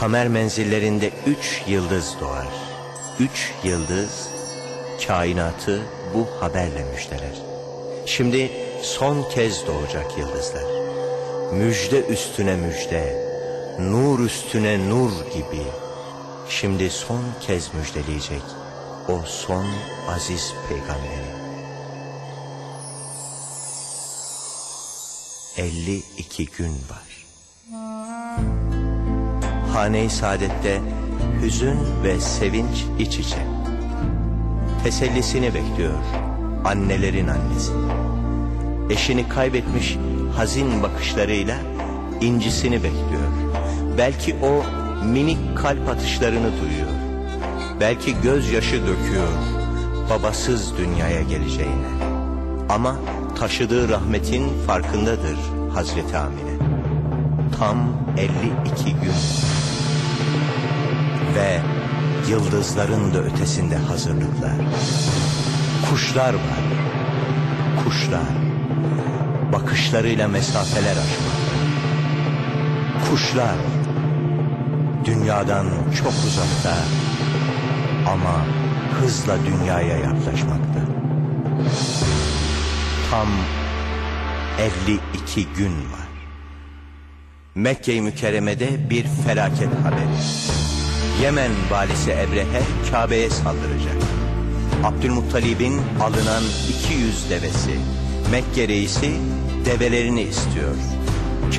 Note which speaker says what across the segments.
Speaker 1: Kamer menzillerinde üç yıldız doğar. Üç yıldız kainatı bu haberle müjdeler. Şimdi son kez doğacak yıldızlar. Müjde üstüne müjde, nur üstüne nur gibi. Şimdi son kez müjdeleyecek o son aziz peygamberi. 52 gün var. Hane-i Saadet'te hüzün ve sevinç iç içe. Tesellisini bekliyor annelerin annesi. Eşini kaybetmiş hazin bakışlarıyla incisini bekliyor. Belki o minik kalp atışlarını duyuyor. Belki gözyaşı döküyor babasız dünyaya geleceğine. Ama taşıdığı rahmetin farkındadır Hazreti Amine. Tam 52 gün ve yıldızların da ötesinde hazırlıklar. Kuşlar var, kuşlar, bakışlarıyla mesafeler aşmakta. Kuşlar, dünyadan çok uzakta ama hızla dünyaya yaklaşmakta. Tam 52 gün var. Mekke-i Mükerreme'de bir felaket haberi. Yemen valisi Ebrehe Kabe'ye saldıracak. Abdülmuttalib'in alınan 200 devesi. Mekke reisi develerini istiyor.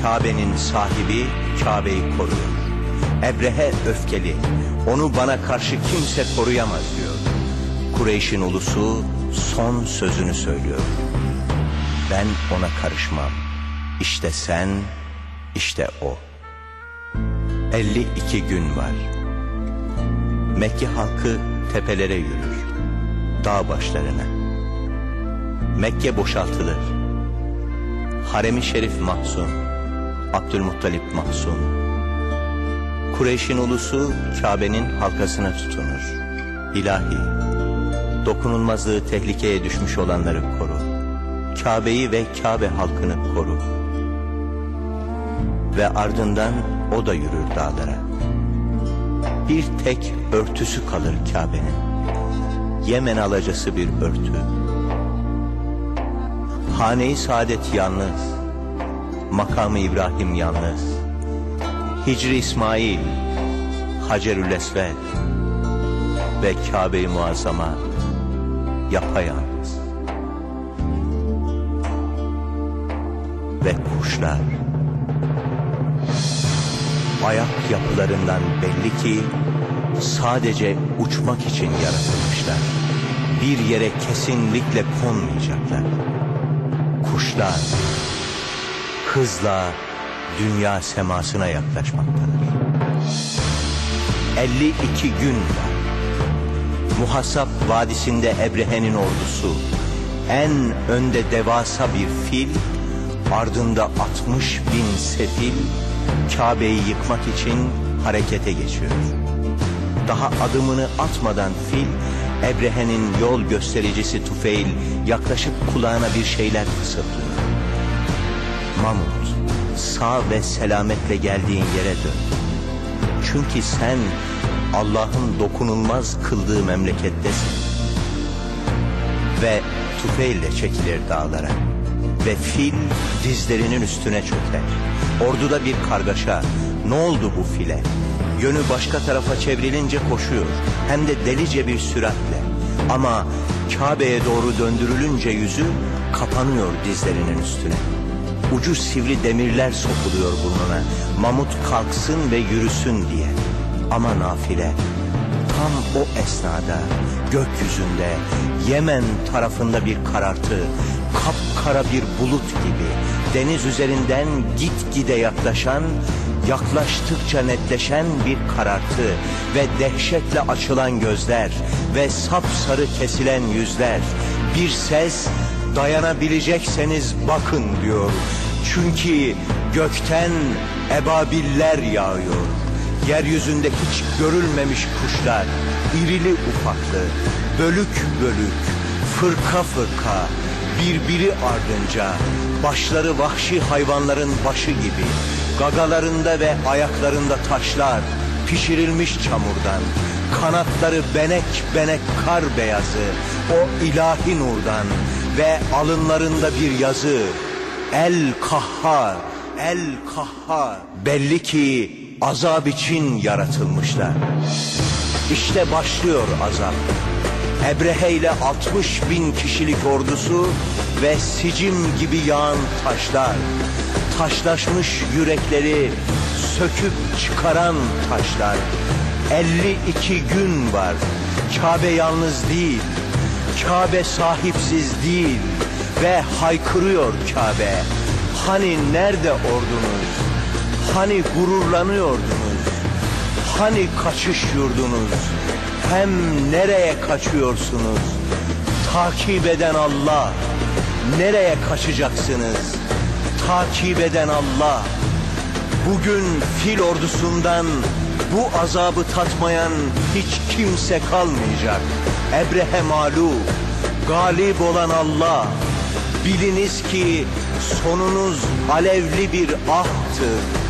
Speaker 1: Kabe'nin sahibi Kabe'yi koruyor. Ebrehe öfkeli. Onu bana karşı kimse koruyamaz diyor. Kureyş'in ulusu son sözünü söylüyor. Ben ona karışmam. İşte sen, işte o. 52 gün var. Mekke halkı tepelere yürür. Dağ başlarına. Mekke boşaltılır. Harem-i Şerif mahzun. Abdülmuttalip mahzun. Kureyş'in ulusu Kabe'nin halkasına tutunur. İlahi, dokunulmazlığı tehlikeye düşmüş olanları koru. Kabe'yi ve Kabe halkını koru. Ve ardından o da yürür dağlara. Bir tek örtüsü kalır Kabe'nin. Yemen alacası bir örtü. Hane-i Saadet yalnız. Makamı İbrahim yalnız. Hicri İsmail, Hacerül Esved ve Kabe-i Muazzama yapayalnız. Ve kuşlar ayak yapılarından belli ki sadece uçmak için yaratılmışlar. Bir yere kesinlikle konmayacaklar. Kuşlar hızla dünya semasına yaklaşmaktadır. 52 gün var. Muhasap Vadisi'nde Ebrehe'nin ordusu, en önde devasa bir fil, ardında 60 bin sefil, Kabe'yi yıkmak için harekete geçiyor. Daha adımını atmadan fil, Ebrehe'nin yol göstericisi Tufeil yaklaşıp kulağına bir şeyler fısıldıyor. Mamut, sağ ve selametle geldiğin yere dön. Çünkü sen Allah'ın dokunulmaz kıldığı memlekettesin. Ve tufeille çekilir dağlara. Ve fil dizlerinin üstüne çöker. Orduda bir kargaşa. Ne oldu bu file? Yönü başka tarafa çevrilince koşuyor. Hem de delice bir süratle. Ama Kabe'ye doğru döndürülünce yüzü kapanıyor dizlerinin üstüne. Ucu sivri demirler sokuluyor burnuna. Mamut kalksın ve yürüsün diye. Ama nafile tam o esnada gökyüzünde Yemen tarafında bir karartı, kapkara bir bulut gibi deniz üzerinden gitgide yaklaşan, yaklaştıkça netleşen bir karartı ve dehşetle açılan gözler ve sapsarı kesilen yüzler. Bir ses dayanabilecekseniz bakın diyor. Çünkü gökten ebabiller yağıyor. Yeryüzünde hiç görülmemiş kuşlar, irili ufaklı, bölük bölük, fırka fırka, birbiri ardınca, başları vahşi hayvanların başı gibi, Gagalarında ve ayaklarında taşlar, pişirilmiş çamurdan, kanatları benek benek kar beyazı, o ilahi nurdan ve alınlarında bir yazı, El Kahhar, El Kahhar. Belli ki azap için yaratılmışlar. İşte başlıyor azap. Ebrehe ile 60 bin kişilik ordusu ve sicim gibi yağan taşlar. Taşlaşmış yürekleri söküp çıkaran taşlar. 52 gün var. Kabe yalnız değil. Kabe sahipsiz değil. Ve haykırıyor Kabe. Hani nerede ordunuz? Hani gururlanıyordunuz? Hani kaçış yurdunuz? Hem nereye kaçıyorsunuz? Takip eden Allah. Nereye kaçacaksınız? Takip eden Allah. Bugün fil ordusundan bu azabı tatmayan hiç kimse kalmayacak. Ebrehe mağlup, galip olan Allah. Biliniz ki sonunuz alevli bir ahtı.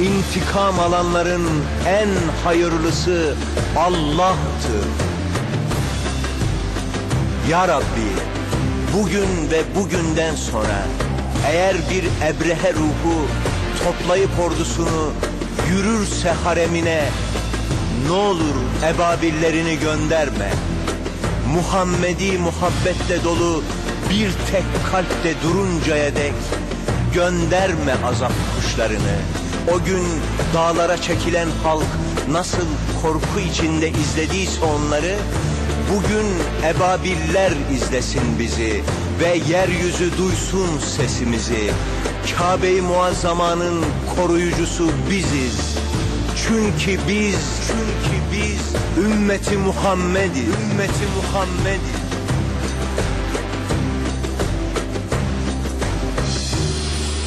Speaker 1: İntikam alanların en hayırlısı Allah'tı. Ya Rabbi, bugün ve bugünden sonra eğer bir ebrehe ruhu toplayıp ordusunu yürürse haremine ne olur ebabillerini gönderme. Muhammedi muhabbetle dolu bir tek kalpte duruncaya dek gönderme azap kuşlarını. O gün dağlara çekilen halk nasıl korku içinde izlediyse onları, bugün ebabiller izlesin bizi ve yeryüzü duysun sesimizi. Kabe-i Muazzama'nın koruyucusu biziz. Çünkü biz, çünkü biz ümmeti Muhammediz. Ümmeti Muhammediz.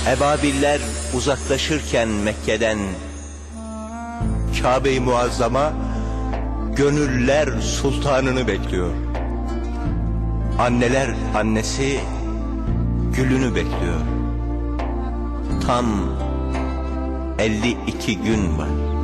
Speaker 1: Ebabiller uzaklaşırken Mekke'den Kabe-i Muazzama gönüller sultanını bekliyor. Anneler annesi gülünü bekliyor. Tam 52 gün var.